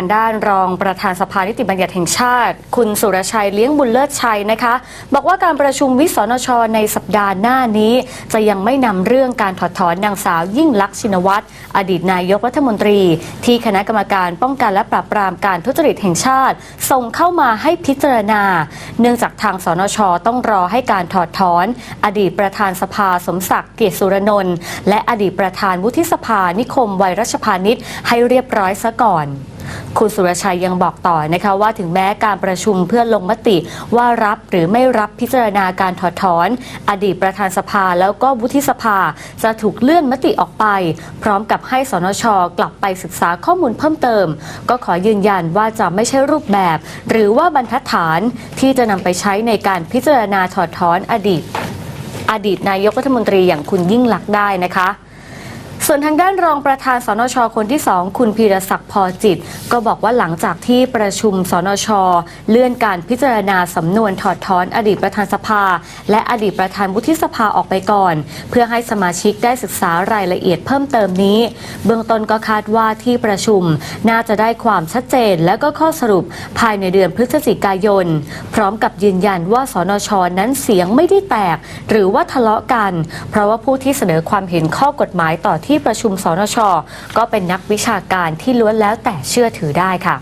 างด้านรองประธานสภานิติบัญญัติแห่งชาติ คุณสุรชัยเลี้ยงบุญเลิศชัยนะคะ บอกว่าการประชุมวิสนชในสัปดาห์หน้านี้ จะยังไม่นำเรื่องการถอดถอนนางสาวยิ่งลักษณ์ชินวัตรอดีตนายกรัฐมนตรี ที่คณะกรรมการป้องกันและปราบปรามการทุจริตแห่งชาติ ส่งเข้ามาให้พิจารณา เนื่องจากทางสนชต้องรอให้การถอดถอน อดีตประธานสภาสมศักดิ์เกียรติสุรนนท์และอดีตประธานวุฒิสภานิคม วัยรัชพานิชให้เรียบร้อยซะก่อน คุณสุรชัยยังบอกต่อนะคะว่าถึงแม้การประชุมเพื่อลงมติว่ารับหรือไม่รับพิจารณาการถอดถอน อดีตประธานสภาแล้วก็วุฒิสภาจะถูกเลื่อนมติออกไป พร้อมกับให้สนชกลับไปศึกษาข้อมูลเพิ่มเติม ก็ขอยืนยันว่าจะไม่ใช่รูปแบบ หรือว่าบรรทัดฐานที่จะนำไปใช้ในการพิจารณาถอดถอนอดีต อดีตนายกรัฐมนตรีอย่างคุณยิ่งลักษณ์ได้นะคะ ส่วนทางด้านรองประธานสนชคนที่ 2 คุณพีรศักดิ์พอจิต ก็บอกว่าหลังจากที่ประชุมสนช เลื่อนการพิจารณาสำนวนถอดถอนอดีตประธานสภา และอดีตประธานวุฒิสภาออกไปก่อน เพื่อให้สมาชิกได้ศึกษารายละเอียดเพิ่มเติมนี้ เบื้องต้นก็คาดว่าที่ประชุมน่าจะได้ความชัดเจนและก็ข้อสรุปภายในเดือนพฤศจิกายน พร้อมกับยืนยันว่าสนชนั้นเสียงไม่ได้แตก หรือว่าทะเลาะกัน เพราะว่าผู้ที่เสนอความเห็นข้อกฎหมายต่อที่ที่ประชุมสนชก็เป็นนักวิชาการที่ล้วนแล้วแต่เชื่อถือได้ค่ะ